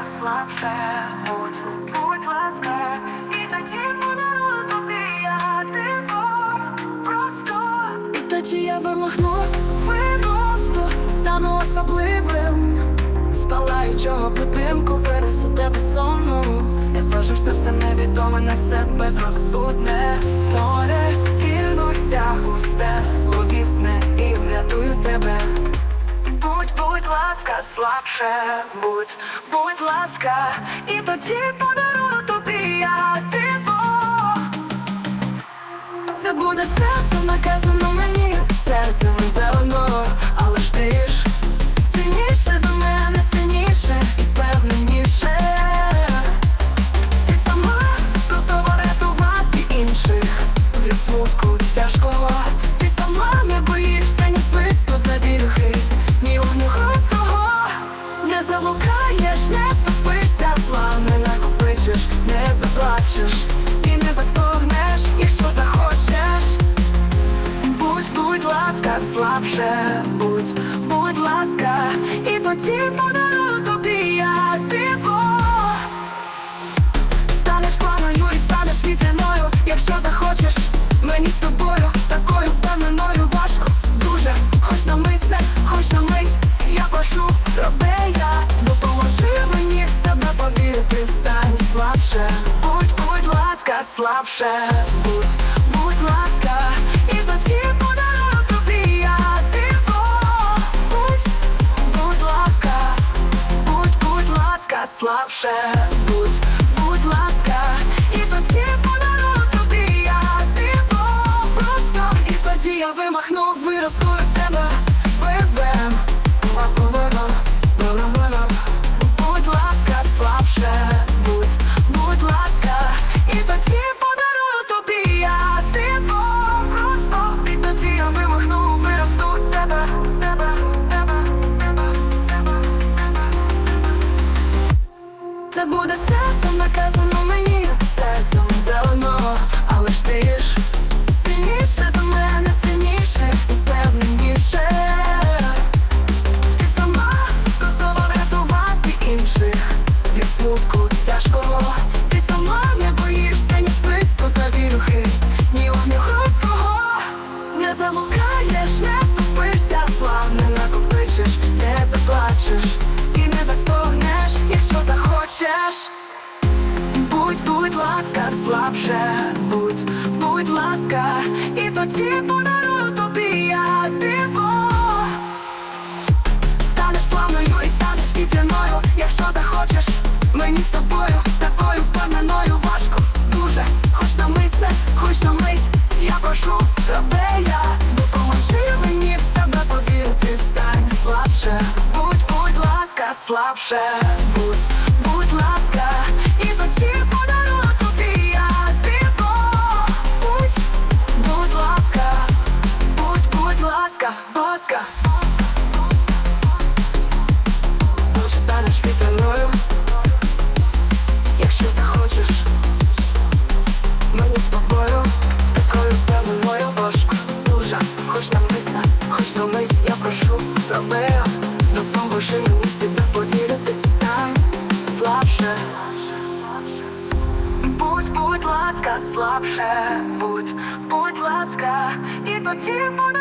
ласка, слабше, будь, будь ласка, і тоді подарую тобі я диво, просто. І тоді я вимахну виросту, стану особливим. З палаючого будинку винесу тебе сонну. Я зважусь на все невідоме, на все безрозсудне ласка, будь, будь ласка, і тоді подарую тобі я диво. Це буде серце наказано мені, серцем певно, але ж ти ж сильніше за мене, сильніше і впевненіше. Сама готова рятувати інших від смутку тяжкого. Не залукаєш, не втопишся, зла не накопичиш, не заплачеш і не застогнеш, якщо захочеш. Будь, будь ласка, слабше, будь, ласка, слабше, будь, ласка, і тоді подарую тобі я диво, будь, будь ласка. Будь, будь ласка, слабше, будь, будь ласка, і тоді подарую тобі я диво просто, і тоді я вимахну, виросту Це буде серцем наказано мені, серцем слабше, будь, будь ласка, і тоді подарую тобі я диво. Станеш плавною і станеш вітряною, якщо захочеш мені з тобою, такою впевненою важко, дуже, хоч намисне, хоч на мить, я прошу, зроби я, допоможи мені в себе повірити, стань слабше, будь, будь ласка, слабше, будь, будь ласка, слабше, будь, будь ласка, і тоді подарую